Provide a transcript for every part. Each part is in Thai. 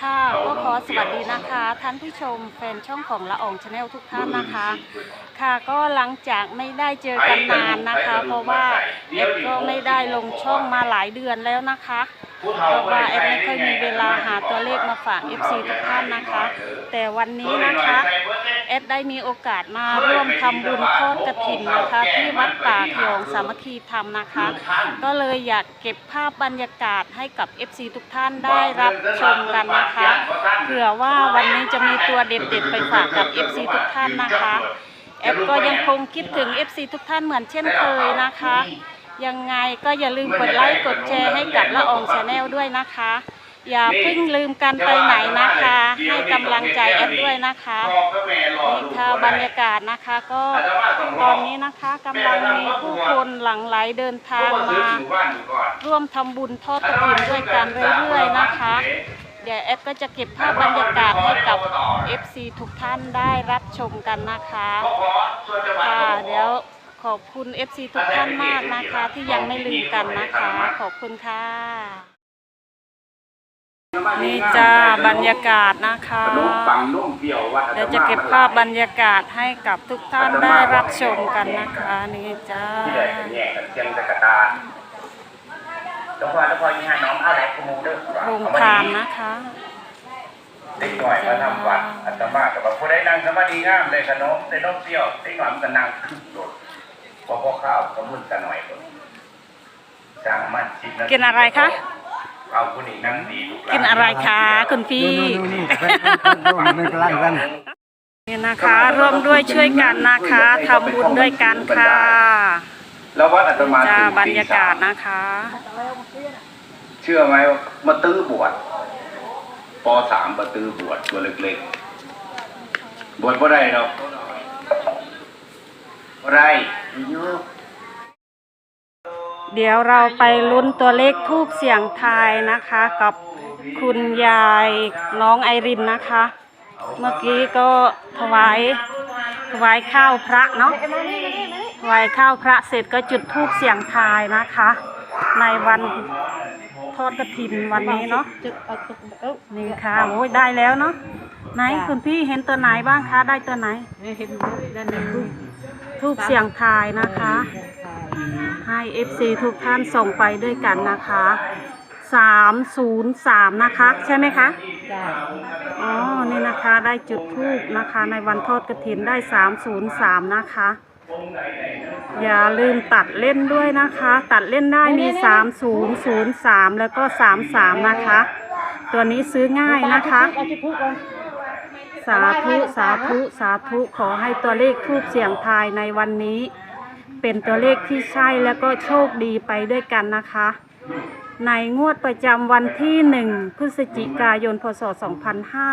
ค่ะก็ขอสวัสดีนะคะ ท่านผู้ชมแฟนช่องของละอองชาแนลทุกท่านนะคะ ค่ะก็หลังจากไม่ได้เจอกันนานนะคะ เพราะว่าเอฟก็ไม่ได้ลงช่องมาหลายเดือนแล้วนะคะ เพราะว่าเอฟไม่ค่อยมีเวลาหาตัวเลขมาฝาก FC ทุกท่านนะคะ แต่วันนี้นะคะเอฟได้มีโอกาสมาร่วมทำบุญทอดกระถินนะคะ ที่วัดป่าขยองสามัคคีธรรมนะคะ ก็เลยอยากเก็บภาพบรรยากาศให้กับ FC ทุกท่านได้รับชมกันนะคะเผื่อว่าวันนี้จะมีตัวเด็ดๆไปฝากกับ FC ทุกท่านนะคะแอฟก็ยังคงคิดถึง FC ทุกท่านเหมือนเช่นเคยนะคะ ยังไงก็อย่าลืมกดไลค์กดแชร์ให้กับละอองชาแนลด้วยนะคะ อย่าเพิ่งลืมกันไปไหนนะคะ ให้กำลังใจแอดด้วยนะคะนี่ค่ะบรรยากาศนะคะก็ตอนนี้นะคะกำลังมีผู้คนหลั่งไหลเดินทางมาร่วมทำบุญทอดกฐินด้วยกันเรื่อยๆนะคะเดี๋ยวแอฟก็จะเก็บภาพบรรยากาศให้กับ FC ทุกท่านได้รับชมกันนะคะค่ะเดี๋ยว ขอบคุณ FC ทุกท่านมากนะคะ ที่ยังไม่ลืมกันนะคะ ขอบคุณค่ะ นี่จ้าบรรยากาศนะคะขนมปังนุ่มเปรี้ยววัดเดี๋ยวจะเก็บภาพบรรยากาศให้กับทุกท่านได้รับชมกันนะคะ นี่จ้าที่ได้แยกกันเชียงตะกะตาหลวงพ่อหลวงพ่อยี่ห้าน้องเอาอะไรขโมยเด้อโรงทานนะคะเด็กหน่อยมาทำวัดอาตมากับว่าผู้ได้นั่งสมาธิงามได้ขนมได้นมเปรี้ยวได้หน่อยมันก็นั่งขึ้นโดด พอพอข้าวก็มึนกันหน่อยคนสร้างมันสิบนาทีกินอะไรคะ เอาคนนี้นั่งดีลูกหลากินอะไรคะคุณพี่นู่นๆๆมันกำลังกันนี่นะคะร่วมด้วยช่วยกันนะคะทำบุญด้วยกันค่ะแล้ววัดอาตมาจ้าตื่นบรตีรยากาศสมนะคะ เชื่อไหมว่ามาตื้อบวชปสามมาตื้อบวชตัวเล็กๆบวชบ่ได้หรอกบ่ ได้อยู่เดี๋ยวเราไปลุ้นตัวเลขทูบเสียงทายนะคะ กับคุณยายน้องไอรินนะคะ เมื่อกี้ก็ถวายถวายข้าวพระเนาะถวายข้าวพระเสร็จก็จุดทูบเสียงทายนะคะ ในวันทอดกระถินวันนี้เนาะนี่ค่ะโอ้ยได้แล้วเนาะไหนคุณพี่เห็นตัวไหนบ้างคะได้ตัวไหนเห็นด้านในรูป ทูบเสียงทายนะคะ ให้ FC ทุกท่านส่งไปด้วยกันนะคะ303นะคะ ใช่ไหมคะจ้าอ๋อนี่นะคะได้จุดทูบนะคะ ในวันทอดกระถินได้303นะคะ อย่าลืมตัดเล่นด้วยนะคะ ตัดเล่นได้มี3003แล้วก็33นะคะ ตัวนี้ซื้อง่ายนะคะ เอาที่พูดก่อน สาธุสาธุสาธุขอให้ตัวเลขทูบเสียงทายในวันนี้ เป็นตัวเลขที่ใช่แล้วก็โชคดีไปด้วยกันนะคะ ในงวดประจำวันที่ 1 พฤศจิกายน พศ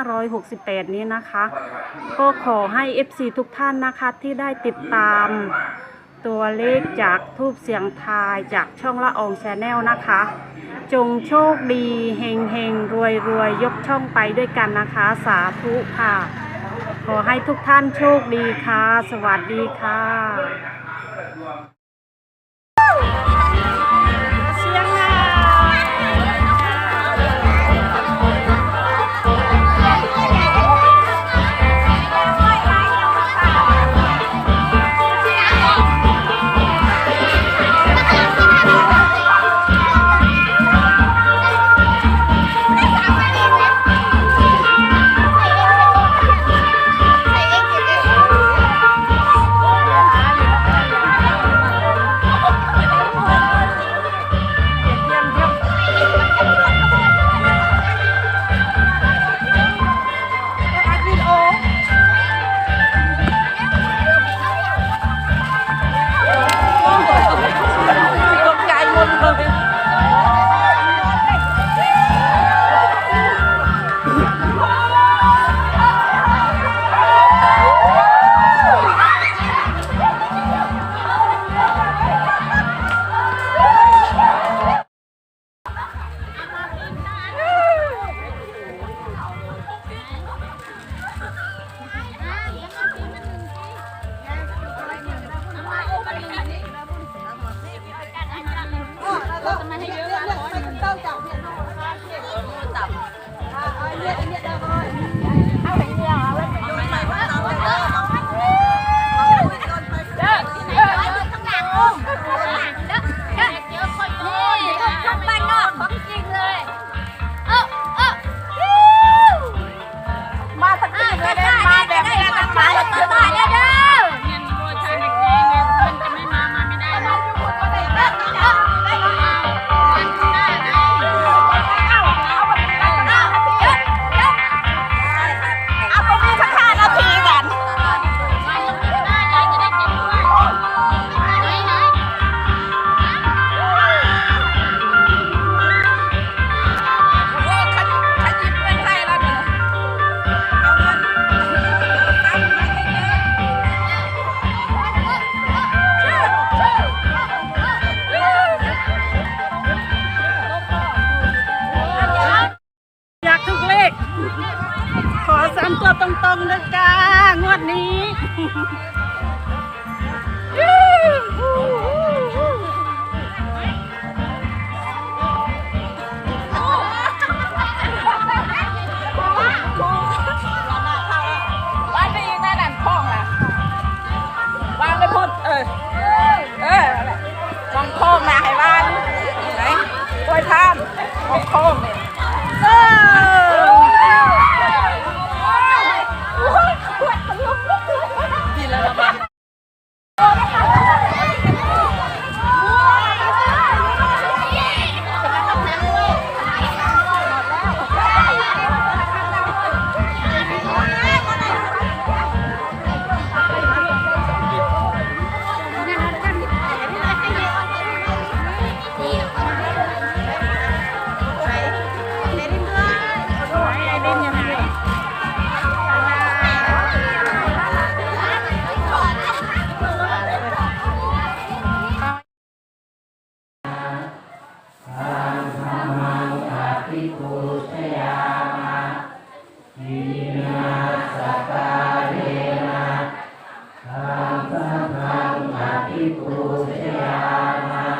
2568 นี้นะคะ ก็ขอให้ FC ทุกท่านนะคะที่ได้ติดตามตัวเลขจากทูบเสียงทายจากช่องละอองแชนแนลนะคะ จงโชคดีเฮงเฮงรวยรวยยกช่องไปด้วยกันนะคะ สาธุค่ะ ขอให้ทุกท่านโชคดีค่ะ สวัสดีค่ะ Salamat. ดีแล้วละ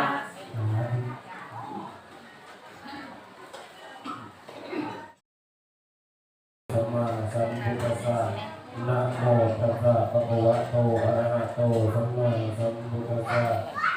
มันสัมมาสัมพุทธัสสะนะโมตัสสะภะคะวะโตอะระหะโตสัมมาสัมพุทธัสสะ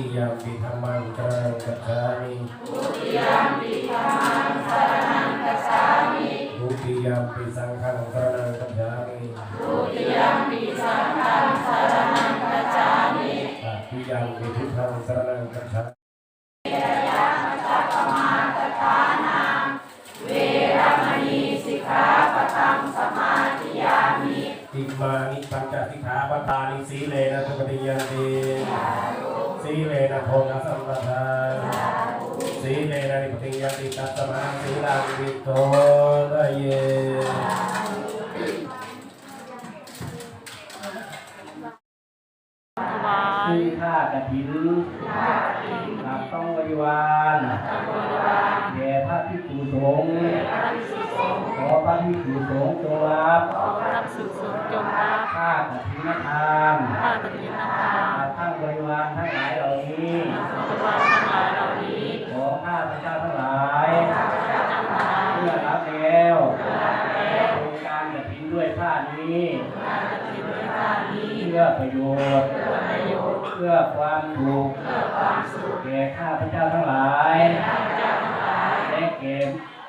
ทุติยัมปิธัมมังสรณังกัจฉามิทุติยัมปิสังฆังสรณัง กัจฉามิทุติยัมปิสังฆังสรณังกัจฉามิทุติสีเมรณังกัจฉามิตติยัมปิพุทธังสรณังกัจฉามิอิมานิปัญจสิกขาปทานิสีเลนะสุปฏิยันติสีเลนะโพนะสัมปทาสีเลนะนิปฏิยติตัสสมาสีลังวิโตระเยถวายซึ่งข้ากฐินกับต้องบริวาร สงฆ์ขอพระภิกษุสงฆ์จงรับรับสุขสมจงรับข้ากฐินทานข้าตถินทานทั้งบริวารทั้งหลายเหล่านี้บริวารทั้งหลายเหล่านี้ขอข้าพระเจ้าทั้งหลายเพื่อรับแล้วโครงการกฐินด้วยผ้านี้เพื่อประโยชน์เพื่อความสุขแก่ข้าพเจ้าทั้งหลาย ได้แก่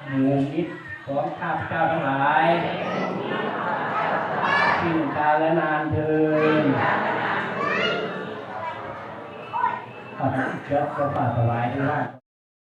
หมู่มิตรของข้าพเจ้าทั้งหลายที่กาลนานเทินขอเชิญพระบาทถวายด้วยว่า